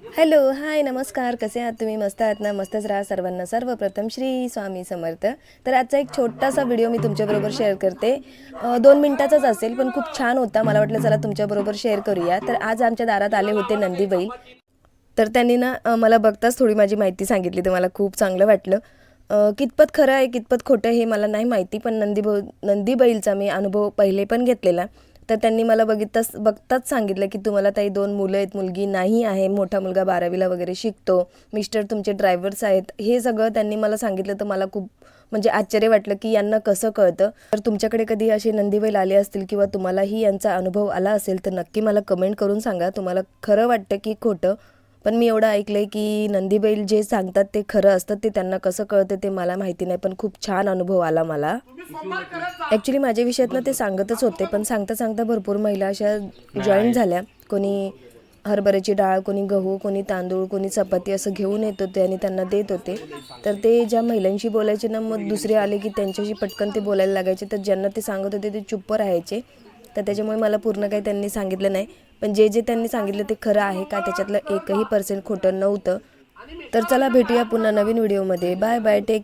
Hello hi नमस्कार. कसे आहात तुम्ही? मस्त आहात ना? मस्तच राहा सर्वांना. सर्वप्रथम श्री स्वामी समर्थ. तर आजचा एक छोटासा व्हिडिओ मी तुमच्याबरोबर शेअर करते. दोन मिनटाचाच असेल पण खूप छान होता. मला वाटलं चला तुमच्याबरोबर शेअर करूया. तर आज आमच्या दारात आले होते नंदी बैल तर त्यांनी ना मला बघताच थोडी माझी माहिती सांगितली. तर मला खूप चांगलं वाटलं. कितपत खरं आहे कितपत खोटं हे मला नाही माहिती पण नंदी ब नंदी बैलचा मी अनुभव पहिले पण घेतलेला. तर त्यांनी मला बघितताच बघताच सांगितलं की तुम्हाला ताई दोन मुलं आहेत मुलगी नाही आहे मोठा मुलगा बारावीला वगैरे शिकतो मिस्टर तुमचे ड्रायव्हर्स आहेत. हे सगळं त्यांनी मला सांगितलं तर मला खूप म्हणजे आश्चर्य वाटलं की यांना कसं कळतं. तर तुमच्याकडे कधी असे नंदीबैल आले असतील किंवा तुम्हालाही यांचा अनुभव आला असेल तर नक्की मला कमेंट करून सांगा. तुम्हाला खरं वाटतं की खोटं? पण मी एवढं ऐकलंय की नंदीबैल जे सांगतात ते खरं असतं ते त्यांना कसं कळतं ते मला माहिती नाही पण खूप छान अनुभव आला मला. ॲक्च्युली माझ्या विषयात ना ते सांगतच होते पण सांगता सांगता भरपूर महिला अशा जॉईन झाल्या. कोणी हरभऱ्याची डाळ कोणी गहू कोणी तांदूळ कोणी चपाती असं घेऊन येत होते आणि त्यांना देत होते. तर ते ज्या महिलांशी बोलायचे ना मग दुसरे आले की त्यांच्याशी पटकन ते बोलायला लागायचे. तर ज्यांना ते सांगत होते ते चुप्प राहायचे. तर त्याच्यामुळे मला पूर्ण काही त्यांनी सांगितलं नाही. पण जे जे त्यांनी सांगितलं ते खरं आहे का? त्याच्यातलं एकही पर्सेंट खोटं नव्हतं. तर चला भेटूया पुन्हा नवीन व्हिडिओमध्ये बाय बाय टेक